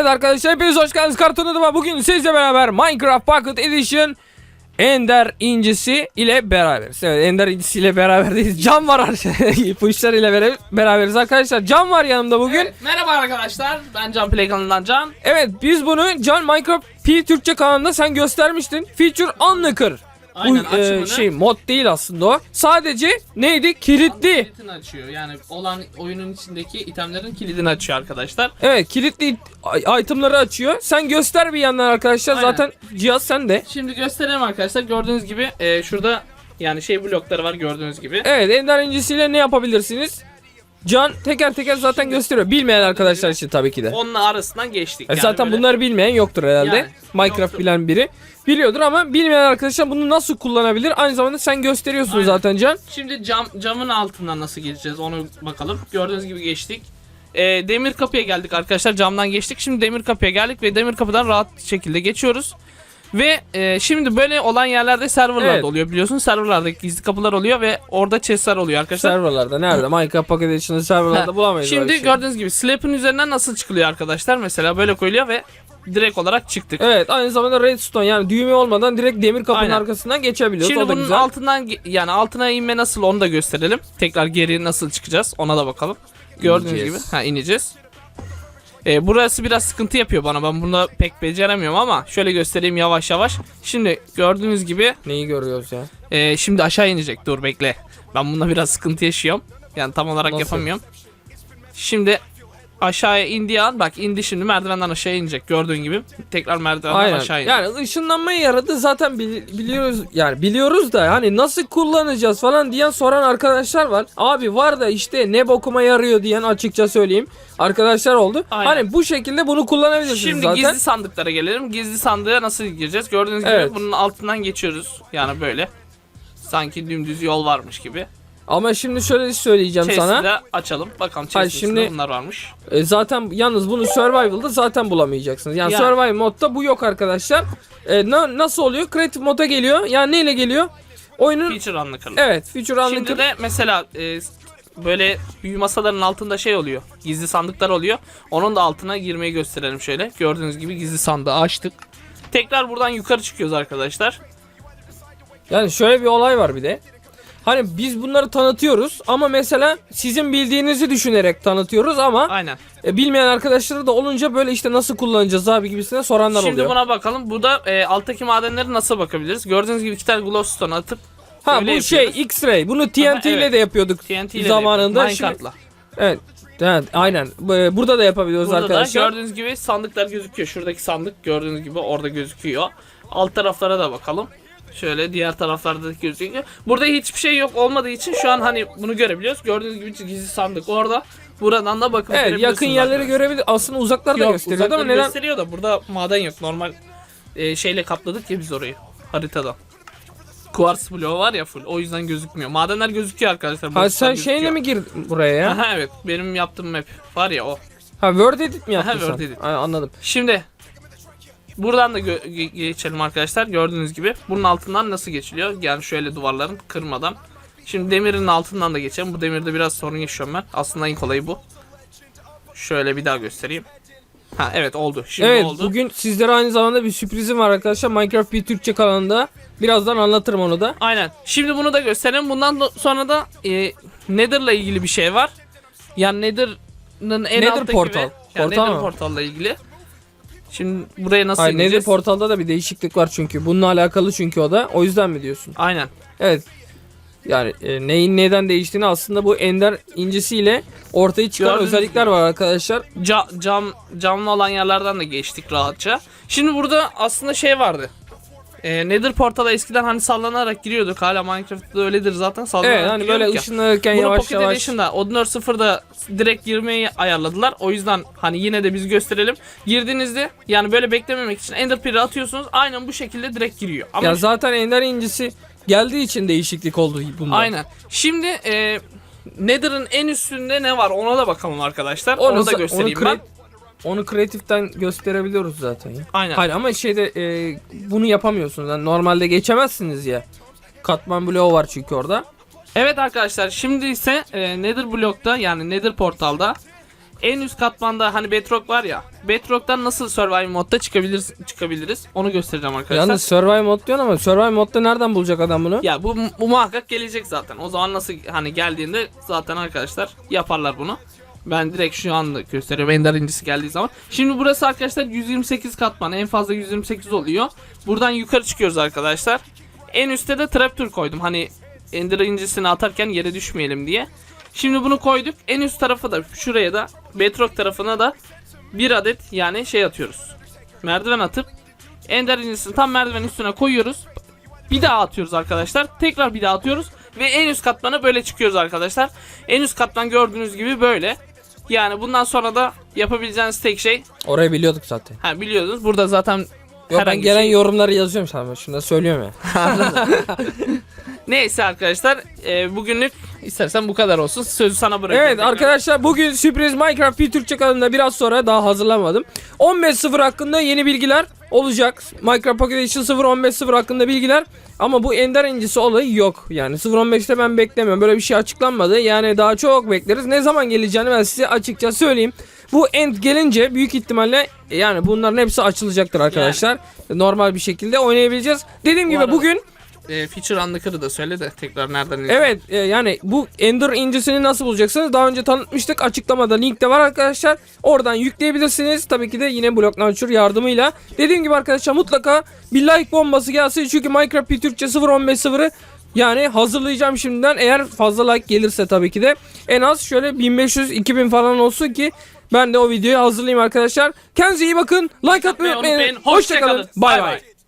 Evet arkadaşlar hepiniz hoş geldiniz Kartonadıma. Bugün sizle beraber Minecraft Pocket Edition Ender incisi ile beraberiz. Evet Ender incisi ile beraberiz. Can var arkadaşlar. İle beraber- beraberiz arkadaşlar. Can var yanımda bugün. Evet, merhaba arkadaşlar. Ben Can Play kanalından Can. Evet biz bunu Can Minecraft P Türkçe kanalında sen göstermiştin. Feature Unlocker. Aynen, Bu e, açımını- şey mod değil aslında o. Sadece neydi? Kilitli. Kilidini açıyor. Yani olan oyunun içindeki itemlerin kilidini açıyor arkadaşlar. Evet kilitli i- itemları açıyor. Sen göster bir yandan arkadaşlar. Aynen. Zaten cihaz sende. Şimdi gösterelim arkadaşlar. Gördüğünüz gibi e, şurada yani şey blokları var gördüğünüz gibi. Evet Ender incisiyle ne yapabilirsiniz? Can teker teker zaten gösteriyor. Bilmeyen arkadaşlar için tabii ki de. Onunla arasından geçtik. E Yani zaten böyle- bunları bilmeyen yoktur herhalde. Yani, Minecraft yoktur. bilen biri biliyordur ama bilmeyen arkadaşlar bunu nasıl kullanabilir? Aynı zamanda sen gösteriyorsun Aynen. zaten Can. Şimdi cam camın altından nasıl geçeceğiz onu bakalım. Gördüğünüz gibi geçtik. E, demir kapıya geldik arkadaşlar. Camdan geçtik. Şimdi demir kapıya geldik ve demir kapıdan rahat şekilde geçiyoruz. Ve e, şimdi böyle olan yerlerde serverlar Evet. oluyor biliyorsun. Serverlarda gizli kapılar oluyor ve orada chestler oluyor arkadaşlar. Serverlarda nerede? Minecraft Pocket Edition'ı serverlarda bulamayız. Şimdi şey. gördüğünüz gibi slab'ın üzerinden nasıl çıkılıyor arkadaşlar? Mesela böyle koyuluyor ve direkt olarak çıktık. Evet aynı zamanda redstone yani düğme olmadan direkt demir kapının Aynen. arkasından geçebiliyoruz. Şimdi o da bunun güzel. altından yani altına inme nasıl onu da gösterelim. Tekrar geri nasıl çıkacağız ona da bakalım. Gördüğünüz İneceğiz. gibi ha ineceğiz. Ee, burası biraz sıkıntı yapıyor bana. Ben bunu pek beceremiyorum ama şöyle göstereyim yavaş yavaş. Şimdi gördüğünüz gibi Neyi görüyoruz ya? e, şimdi aşağı inecek. Dur bekle. Ben bunda biraz sıkıntı yaşıyorum. Yani tam olarak Nasıl? yapamıyorum. Şimdi aşağıya indiği an bak indi şimdi merdivenden aşağı inecek gördüğün gibi. Tekrar merdivenden Aynen. aşağı inecek. Yani ışınlanmayı yaradı zaten bili- biliyoruz yani biliyoruz da hani nasıl kullanacağız falan diyen soran arkadaşlar var. Abi var da işte ne bokuma yarıyor diyen açıkça söyleyeyim arkadaşlar oldu. Aynen. Hani bu şekilde bunu kullanabilirsiniz Şimdi zaten. gizli sandıklara gelelim. Gizli sandığa nasıl gireceğiz? Gördüğünüz gibi Evet. bunun altından geçiyoruz. Yani böyle. Sanki dümdüz yol varmış gibi. Ama şimdi şöyle söyleyeceğim Chest'i sana. de açalım. Bakalım Hayır, şimdi- bunlar varmış. E, zaten yalnız bunu survival'da zaten bulamayacaksınız. Yani, Yani. survival modda bu yok arkadaşlar. E, na- nasıl oluyor? Creative moda geliyor. Yani neyle geliyor? Oyunun Feature anlıklı. evet feature Şimdi unlocker. de mesela e, böyle büyü masaların altında şey oluyor. Gizli sandıklar oluyor. Onun da altına girmeyi gösterelim şöyle. Gördüğünüz gibi gizli sandığı açtık. Tekrar buradan yukarı çıkıyoruz arkadaşlar. Yani şöyle bir olay var bir de. Hani biz bunları tanıtıyoruz ama mesela sizin bildiğinizi düşünerek tanıtıyoruz ama Aynen. e, bilmeyen arkadaşları da olunca böyle işte nasıl kullanacağız abi gibisine soranlar Şimdi oluyor. buna bakalım. Bu da e, alttaki madenleri nasıl bakabiliriz? Gördüğünüz gibi iki tane glowstone atıp ha bu öyle şey yapıyoruz. X-ray. Bunu TNT Aha, ile evet. de yapıyorduk TNT ile de zamanında. yapıyoruz, Şimdi, Minecart'la. evet. Evet, aynen. E, Burada da yapabiliyoruz Burada da arkadaşlar. gördüğünüz gibi sandıklar gözüküyor. Şuradaki sandık gördüğünüz gibi orada gözüküyor. Alt taraflara da bakalım. Şöyle diğer taraflarda da gözüküyor. Burada hiçbir şey yok olmadığı için şu an hani bunu görebiliyoruz. Gördüğünüz gibi gizli sandık orada. Buradan da bakıp Evet yakın yerleri görebilir. Aslında uzaklar da Yok, gösteriyordu ama neden? gösteriyor da burada maden yok. Normal e, şeyle kapladık ya biz orayı haritadan. Quartz bloğu var ya full. O yüzden gözükmüyor. Madenler gözüküyor arkadaşlar. Ha sen gözüküyor. şeyle mi girdin buraya ya? Aha evet. Benim yaptığım map var ya o. Ha Word edit mi yaptın Aha, sen? Word edit. Ha, anladım. Şimdi buradan da geçelim arkadaşlar. Gördüğünüz gibi bunun altından nasıl geçiliyor? Yani şöyle duvarların kırmadan. Şimdi demirin altından da geçelim. Bu demirde biraz sorun yaşıyorum ben. Aslında en kolayı bu. Şöyle bir daha göstereyim. Ha evet oldu. Şimdi evet oldu. bugün sizlere aynı zamanda bir sürprizim var arkadaşlar. Minecraft bir Türkçe kanalında. Birazdan anlatırım onu da. Aynen. Şimdi bunu da gösterelim. Bundan sonra da e, Nether'la ilgili bir şey var. Yani Nether'ın en Nether alttaki portal. ve yani Portal Nether mı? portalla ilgili. Şimdi buraya nasıl Hayır Nether ineceğiz? portalda da bir değişiklik var çünkü. Bununla alakalı çünkü o da. O yüzden mi diyorsun? Aynen. Evet. Yani e, neyin neden değiştiğini aslında bu ender incisiyle ortaya çıkan Gördüğünüz özellikler var arkadaşlar. Ca- cam camlı olan yerlerden de geçtik rahatça. Şimdi burada aslında şey vardı. E, Nether portala eskiden hani sallanarak giriyorduk. Hala Minecraft'ta öyledir zaten sallanarak Evet hani böyle giriyorduk ya. ışınlanırken Bunu yavaş Pocket yavaş. Edition'da Odinor 0'da direkt girmeyi ayarladılar. O yüzden hani yine de biz gösterelim. Girdiğinizde yani böyle beklememek için Ender Pearl'ı atıyorsunuz. Aynen bu şekilde direkt giriyor. Ama Ya zaten ender incisi geldiği için değişiklik oldu bunda. aynen. Şimdi e, Nether'ın en üstünde ne var ona da bakalım arkadaşlar. Onu, da göstereyim ben. Onu kreatiften gösterebiliyoruz zaten ya. Aynen. Hayır ama şeyde e, bunu yapamıyorsunuz. Yani normalde geçemezsiniz ya. Katman bloğu var çünkü orada. Evet arkadaşlar şimdi ise e, Nether blokta yani Nether portalda en üst katmanda hani Bedrock var ya. Bedrock'tan nasıl survival modda çıkabiliriz çıkabiliriz onu göstereceğim arkadaşlar. Yalnız survival mod diyorsun ama survival modda nereden bulacak adam bunu? Ya bu, bu muhakkak gelecek zaten. O zaman nasıl hani geldiğinde zaten arkadaşlar yaparlar bunu. Ben direkt şu anda gösteriyorum Ender incisi geldiği zaman. Şimdi burası arkadaşlar 128 katman. En fazla 128 oluyor. Buradan yukarı çıkıyoruz arkadaşlar. En üstte de trapdoor koydum. Hani Ender incisini atarken yere düşmeyelim diye. Şimdi bunu koyduk. En üst tarafa da şuraya da Bedrock tarafına da bir adet yani şey atıyoruz. Merdiven atıp Ender incisini tam merdivenin üstüne koyuyoruz. Bir daha atıyoruz arkadaşlar. Tekrar bir daha atıyoruz. Ve en üst katmana böyle çıkıyoruz arkadaşlar. En üst katman gördüğünüz gibi böyle. Yani bundan sonra da yapabileceğiniz tek şey Orayı biliyorduk zaten. ha biliyorsunuz burada zaten Yok ben herhangi gelen şey- yorumları yazıyorum sana. Şunu da söylüyorum ya. Neyse arkadaşlar e, bugünlük istersen bu kadar olsun. Sözü sana bırakıyorum. Evet arkadaşlar bugün sürpriz Minecraft bir Türkçe kanalında biraz sonra daha hazırlamadım. 15.0 hakkında yeni bilgiler olacak. Minecraft Pocket Edition 0.15.0 hakkında bilgiler. Ama bu Ender incisi olayı yok. Yani 0.15'te ben beklemiyorum. Böyle bir şey açıklanmadı. Yani daha çok bekleriz. Ne zaman geleceğini ben size açıkça söyleyeyim. Bu end gelince büyük ihtimalle yani bunların hepsi açılacaktır arkadaşlar. Normal bir şekilde oynayabileceğiz. Dediğim Bu gibi arada- bugün E, feature Unlocker'ı da söyle de tekrar nereden Evet e, yani bu Ender incisini nasıl bulacaksınız? Daha önce tanıtmıştık. Açıklamada link de var arkadaşlar. Oradan yükleyebilirsiniz. Tabii ki de yine Block Launcher yardımıyla. Dediğim gibi arkadaşlar mutlaka bir like bombası gelsin. Çünkü Minecraft bir Türkçe 0.15.0'ı yani hazırlayacağım şimdiden. Eğer fazla like gelirse tabii ki de en az şöyle 1500-2000 falan olsun ki ben de o videoyu hazırlayayım arkadaşlar. Kendinize iyi bakın. Like atmayı Unutmayın. unutmayın. Hoşça kalın. Hoşçakalın. Bay bay. bay.